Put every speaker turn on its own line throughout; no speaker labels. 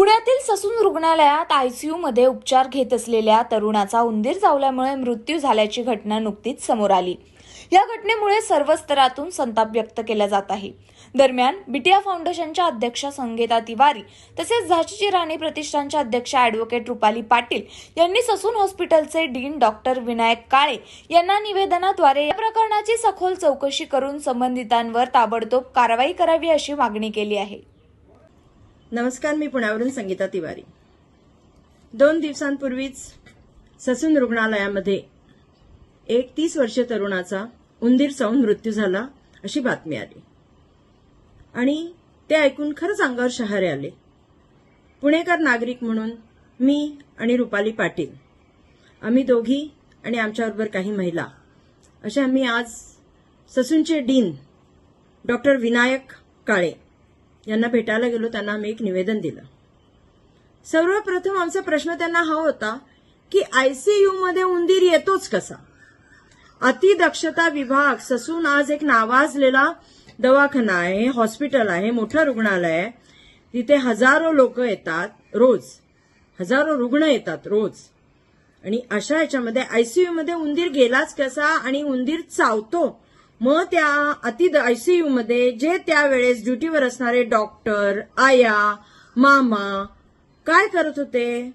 पुण्यातील ससून रुग्णालयात आयसीयू मध्ये उपचार घेत असलेल्या तरुणाचा उंदीर चावल्यामुळे मृत्यू झाल्याची घटना नुकतीच समोर आली. या घटनेमुळे सर्व स्तरातून संताप व्यक्त केला जात आहे. दरम्यान बीटीआ फाउंडेशनच्या अध्यक्षा संगीता तिवारी तसेच झाशीची राणी प्रतिष्ठानच्या अध्यक्षा अॅडव्होकेट रुपाली पाटील यांनी ससून हॉस्पिटलचे डीन डॉक्टर विनायक काळे यांना निवेदनाद्वारे या प्रकरणाची सखोल चौकशी करून संबंधितांवर ताबडतोब कारवाई करावी अशी मागणी केली आहे.
नमस्कार मी पुण्यावरून संगीता तिवारी. दोन दिवसांपूर्वीच ससून रुग्णालयामध्ये एक तीस वर्षीय तरुणाचा उंदीर चावून मृत्यू झाला अशी बातमी आली. आणि ते ऐकून खरंच अंगावर शहारे आले. पुणेकर नागरिक म्हणून मी आणि रुपाली पाटील आम्ही दोघी आणि आमच्याबरोबर काही महिला अशा आम्ही आज ससूनचे डीन डॉक्टर विनायक काळे यांना भेटायला गेलो त्यांना आम्ही एक निवेदन दिलं. सर्वप्रथम आमचा प्रश्न त्यांना हा होता की आयसीयू मध्ये उंदीर येतोच कसा? अतिदक्षता विभाग ससून आज एक नावाजलेला दवाखाना आहे हॉस्पिटल आहे मोठं रुग्णालय आहे. तिथे हजारो लोक येतात रोज. हजारो रुग्ण येतात रोज. आणि अशा याच्यामध्ये आयसीयू मध्ये उंदीर गेलाच कसा आणि उंदीर चावतो? मग त्या अति आयसीयू मध्ये जे त्यावेळेस ड्युटीवर असणारे डॉक्टर आया मामा काय करत होते?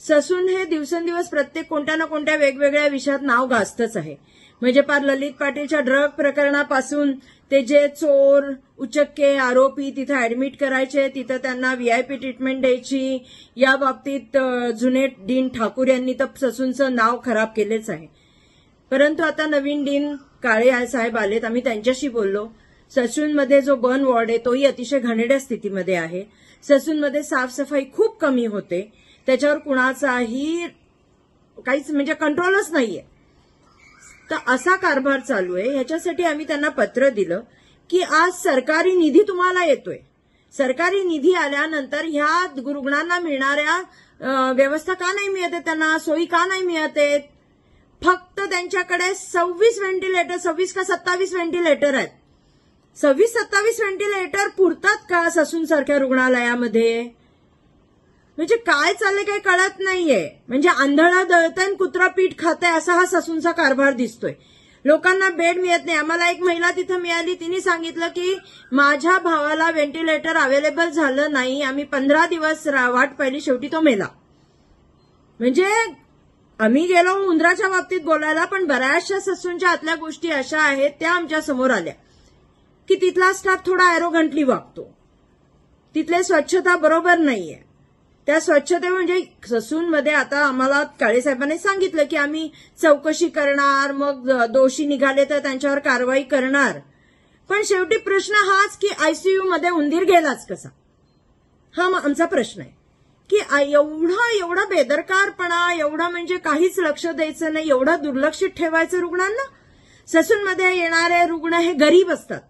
ससून हे दिवसेंदिवस प्रत्येक कोणत्या ना कोणत्या वेगवेगळ्या विषयात नाव गाजतच आहे. म्हणजे पार ललित पाटीलच्या ड्रग प्रकरणापासून ते जे चोर उचक्के आरोपी तिथं ऍडमिट करायचे तिथं त्यांना व्हीआयपी ट्रीटमेंट द्यायची. या बाबतीत जुने डीन ठाकूर यांनी तर ससूनचं नाव खराब केलेच आहे. परंतु आता नवीन डीन काळे साहेब आलेत. आम्ही त्यांच्याशी बोललो. ससूनमध्ये जो बर्न वॉर्ड आहे तोही अतिशय घाणेरड्या स्थितीमध्ये आहे. ससूनमध्ये साफसफाई खूप कमी होते. त्याच्यावर कुणाचाही काहीच म्हणजे कंट्रोलच नाहीये. तर असा कारभार चालू आहे. ह्याच्यासाठी आम्ही त्यांना पत्र दिलं की आज सरकारी निधी तुम्हाला येतोय. सरकारी निधी आल्यानंतर ह्या रुग्णांना मिळणाऱ्या व्यवस्था का नाही मिळत त्यांना? सोयी का नाही मिळत आहेत? फक्त त्यांच्याकडे सव्वीस व्हेंटिलेटर सव्वीस का सत्तावीस व्हेंटिलेटर आहेत. सव्वीस सत्तावीस व्हेंटिलेटर पुरतात का ससून सारख्या रुग्णालयामध्ये? म्हणजे काय चाललंय काही कळत नाहीये. म्हणजे आंधळा दळतय कुत्रा पीठ खाते असा हा ससूनचा कारभार दिसतोय. लोकांना बेड मिळत नाही. आम्हाला एक महिला तिथं मिळाली. तिने सांगितलं की माझ्या भावाला व्हेंटिलेटर अवेलेबल झालं नाही. आम्ही पंधरा दिवस रा- वाट पाहिली. शेवटी तो मेला. म्हणजे आम्ही गेलो उंदराच्या बाबतीत बोलायला पण बऱ्याचशा ससूंच्या आतल्या गोष्टी अशा आहेत त्या आमच्यासमोर आल्या. की तिथला स्टाफ थोडा अॅरोगंटली वागतो. तिथले स्वच्छता बरोबर नाहीये. त्या स्वच्छते म्हणजे ससूनमध्ये आता आम्हाला काळेसाहेबांनी सांगितलं की आम्ही चौकशी करणार मग दोषी निघाले तर त्यांच्यावर कारवाई करणार. पण शेवटी प्रश्न हाच की आयसीयू मध्ये उंदीर गेलाच कसा? हा आमचा प्रश्न आहे. की एवढं एवढा एवढा बेदरकारपणा एवढा म्हणजे काहीच लक्ष द्यायचं नाही एवढं दुर्लक्षित ठेवायचं रुग्णांना? ससूनमध्ये येणारे रुग्ण हे गरीब असतात.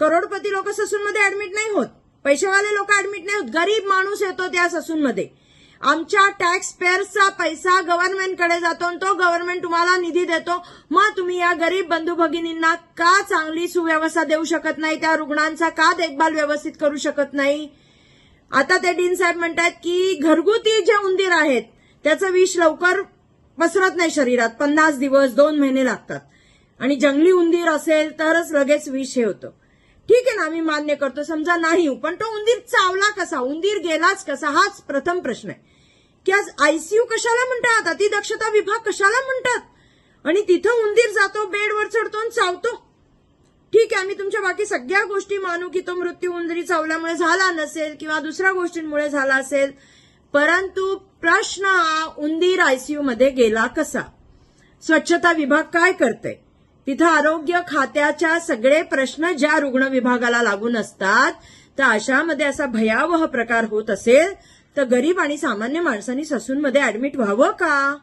करोडपती लोक ससूनमध्ये ऍडमिट नाही होत. पैसेवाले लोक ऍडमिट नाही होत. गरीब माणूस येतो त्या ससूनमध्ये. आमच्या टॅक्स पेअर्सचा पैसा गव्हर्नमेंटकडे जातो आणि तो गव्हर्नमेंट तुम्हाला निधी देतो. मग तुम्ही या गरीब बंधू भगिनींना का चांगली सुव्यवस्था देऊ शकत नाही? त्या रुग्णांचा का देखभाल व्यवस्थित करू शकत नाही? आता ते डीन साहेब म्हणतात की घरगुती जे उंदीर आहेत त्याचं विष लवकर पसरत नाही शरीरात. पन्नास दिवस दोन महिने लागतात. आणि जंगली उंदीर असेल तरच लगेच विष हे होतं. ठीक आहे ना आम्ही मान्य करतो. समजा नाही हो, पण तो उंदीर चावला कसा? उंदीर गेलाच कसा? हाच प्रथम प्रश्न आहे. की आज आयसीयू कशाला म्हणतात? अतिदक्षता विभाग कशाला म्हणतात? आणि तिथं उंदीर जातो बेडवर चढतो आणि चावतो. आम्ही तुमच्या बाकी सगळ्या गोष्टी मानू की तो मृत्यू उंदरी चावल्यामुळे झाला नसेल किंवा दुसऱ्या गोष्टींमुळे झाला असेल. परंतु प्रश्न हा उंदीर आयसीयू मध्ये गेला कसा? स्वच्छता विभाग काय करते तिथं आरोग्य खात्याच्या सगळे प्रश्न ज्या रुग्ण विभागाला लागून असतात तर अशामध्ये असा भयावह प्रकार होत असेल तर गरीब आणि सामान्य माणसांनी ससूनमध्ये ऍडमिट व्हावं का?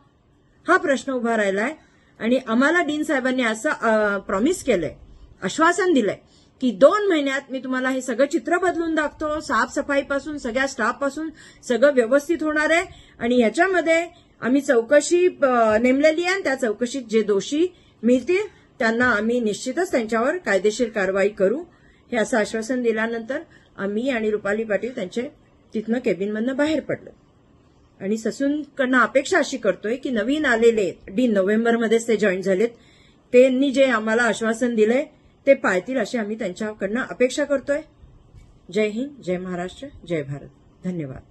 हा प्रश्न उभा राहिलाय. आणि आम्हाला डीन साहेबांनी असं प्रॉमिस केलंय. आश्वासन दिलंय की दोन महिन्यात मी तुम्हाला हे सगळं चित्र बदलून दाखतो साफसफाईपासून सगळ्या स्टाफपासून सगळं व्यवस्थित होणार आहे. आणि ह्याच्यामध्ये आम्ही चौकशी नेमलेली आहे आणि त्या चौकशीत जे दोषी मिळतील त्यांना आम्ही निश्चितच त्यांच्यावर कायदेशीर कारवाई करू. हे असं आश्वासन दिल्यानंतर आम्ही आणि रुपाली पाटील त्यांचे तिथनं केबिनमधनं बाहेर पडलो. आणि ससूनकडनं अपेक्षा अशी करतोय की नवीन आलेले डी नोव्हेंबरमध्येच ते जॉईन झालेत. त्यांनी जे आम्हाला आश्वासन दिलंय ते पाळतील अशी आम्ही त्यांच्याकडनं अपेक्षा करतोय. जय हिंद जय महाराष्ट्र जय भारत. धन्यवाद.